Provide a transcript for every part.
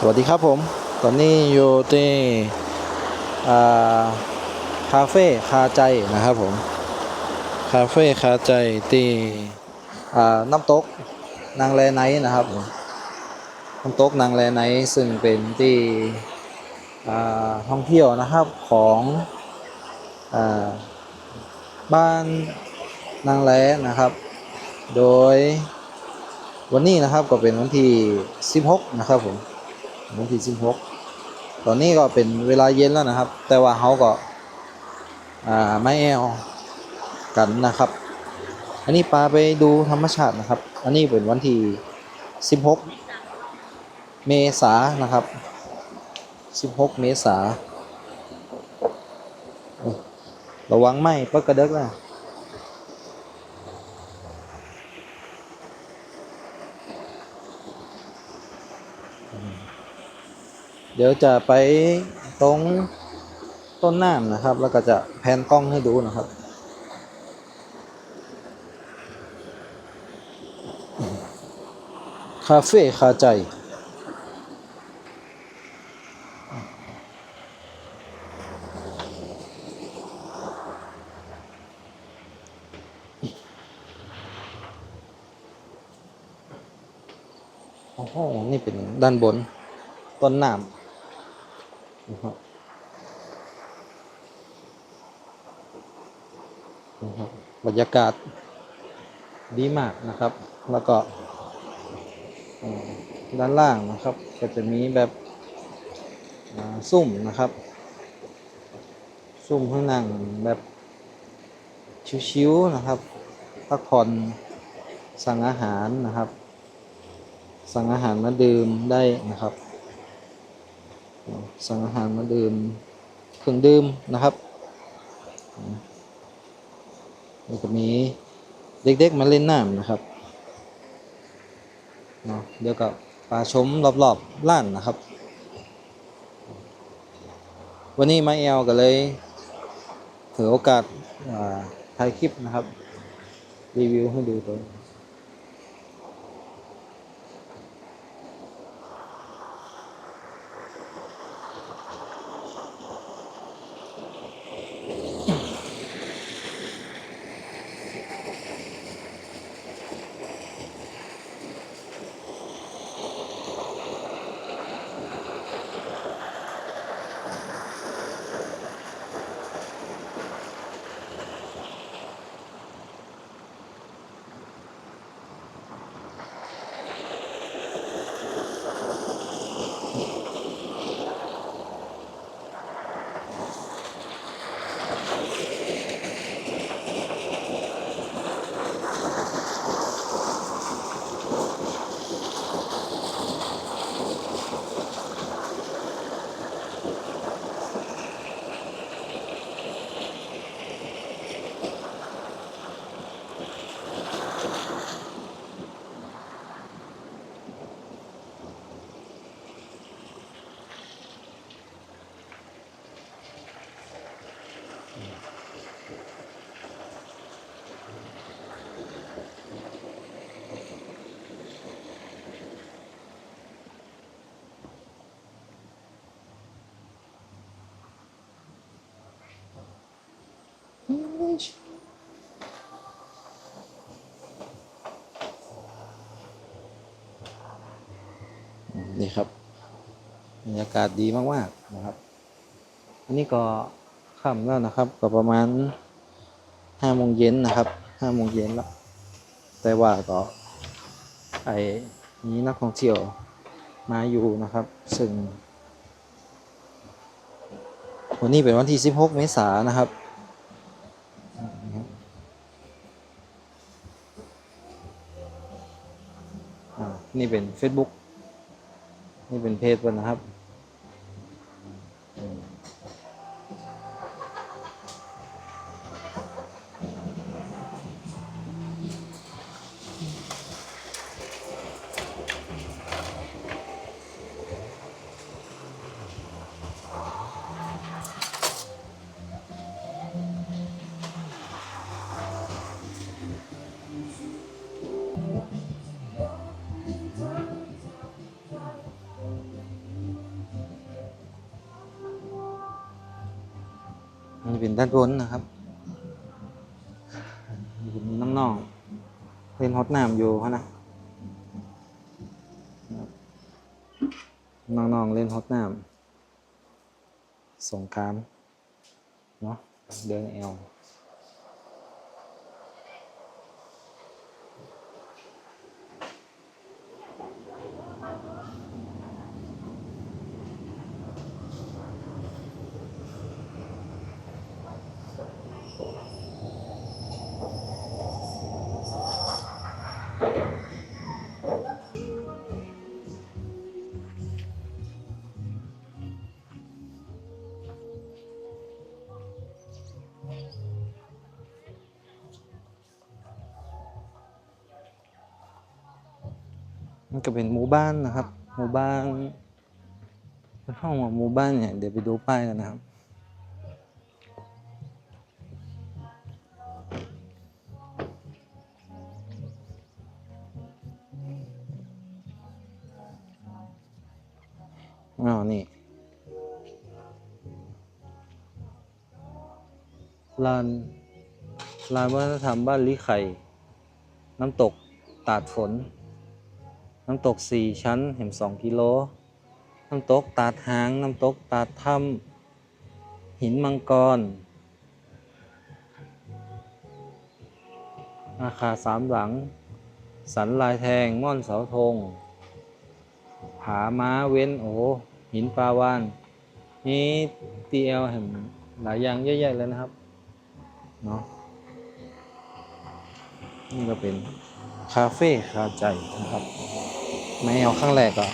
สวัสดีครับผม ตอนนี้อยู่ที่คาเฟ่คาใจนะครับผม คาเฟ่คาใจที่น้ำตกนางแลไนนะครับผม น้ำตกนางแลไนซึ่งเป็นที่ท่องเที่ยวนะครับของอบ้านนางแลนะครับ โดยวันนี้นะครับก็เป็นวันที่ 16 นะครับผม วันที่16ตอนนี้ก็เป็นเวลาเย็นแล้วนะครับ แต่ว่าเขาก็อ่าไม่แอวกันนะครับ อันนี้ปลาไปดูธรรมชาตินะครับ อันนี้เป็นวันที่16เมษานะครับ16เมษาระวังไหมปักกระเดกนะ เดี๋ยวจะไปตรงต้นน้ำนะครับ แล้วก็จะแพนกล้องให้ดูนะครับคาเฟ่คาใจ โอ้โห นี่เป็นด้านบน ต้นน้ำ นะครับนะครับบรรยากาศดีมากนะครับ แล้วก็ด้านล่างนะครับ ก็จะมีแบบซุ่มนะครับ ซุ่มข้างนั่งแบบชิวๆนะครับ พักผ่อนสั่งอาหารนะครับ สั่งอาหารมาดื่มได้นะครับ สั่งอาหารมาดื่มเครื่องดื่มนะครับแล้วก็มีเด็กๆมาเล่นน้ำนะครับเนาะเดี๋ยวกับปลาชมรอบๆล้านนะครับ วันนี้มาแอลก็เลยถือโอกาสาถ่ายคลิปนะครับ รีวิวให้ดูตัว นี่ครับบรรยากาศดีมากๆนะครับ อันนี้ก็ค่ำแล้วนะครับ ก็ประมาณห้าโมงเย็นนะครับห้าโมงเย็นแล้วแต่ว่าก็ไอ้นี้นักท่องเที่ยวมาอยู่นะครับ ซึ่งวันนี้เป็นวันที่ 16 เมษายนนะครับ อ่า นี่เป็น Facebook นี่เป็นเพจมันนะครับ เป็นด้านบนนะครับน้องๆเล่นฮอตน้ำอยู่ฮะนะน้องๆเล่นฮอตน้ำสงครามเนาะเดินแอล มันก็เป็นหมู่บ้านนะครับ หมู่บ้านเป็นห้องว่าหมู่บ้านเนี่ยเดี๋ยวไปดูป้ายกันนะครับอ้าวนี่ลานลานวัฒนธรรมบ้านลิไข่ น้ำตกตาดฝน น้ำตกสี่ชั้นเห็นสองกิโล น้ำตกตาดหาง น้ำตกตาถ้ำหินมังกร อาคาสามหลัง สันลายแทง ม่อนเสาธง ผาม้าเว้นโอหหินปลาวาน นี่ตีเอลเห็นหลายอย่างเยอะแยะเลยนะครับ เนาะนี่ก็เป็นคาเฟ่คาใจนะครับ ไม่เอาข้างแรกก็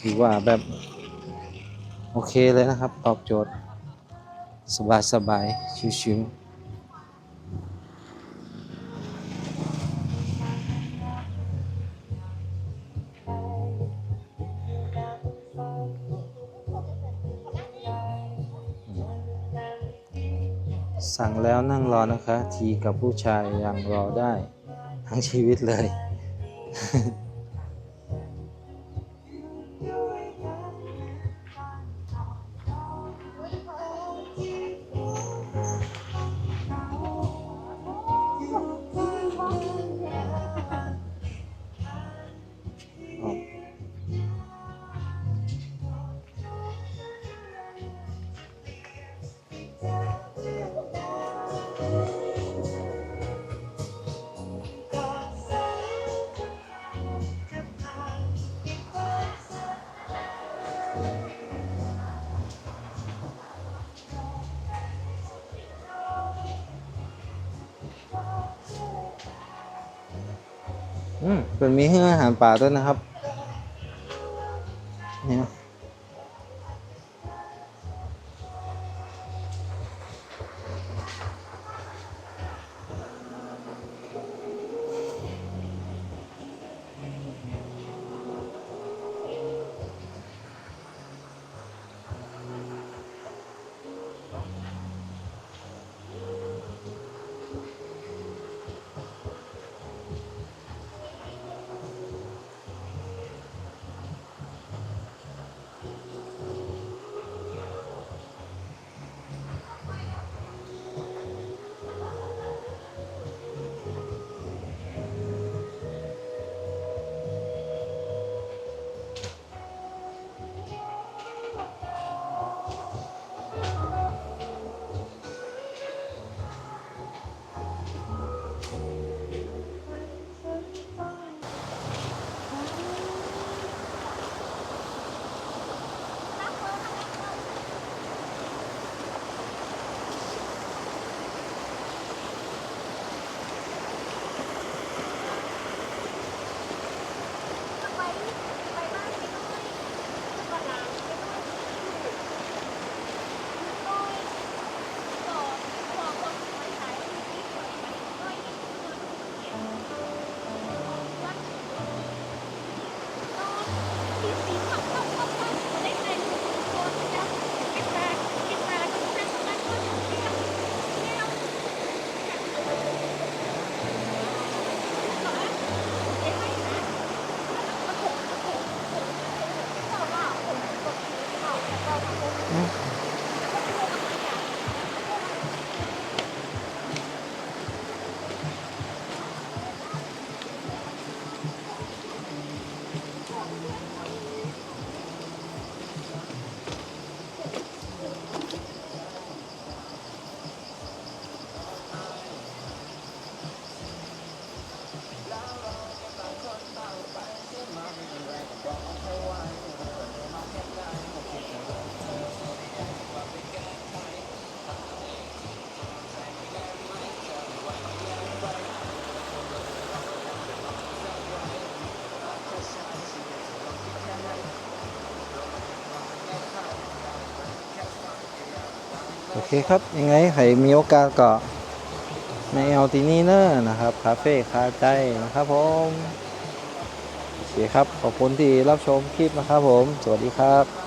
ถือว่าแบบ โอเคเลยนะครับ ตอบโจทย์ สบายสบายๆชิวๆสั่งแล้วนั่งรอนะคะ ทีกับผู้ชายยังรอได้ ทั้งชีวิตเลย อืมเป็นมีให้อาหารป่าด้วยนะครับ โอเคครับ ยังไงใครมีโอกาสก็ไม่เอาที่นี่เนอะนะครับ คาเฟ่คาใจนะครับผมโอเคครับ ขอบคุณที่รับชมคลิปนะครับผม สวัสดีครับ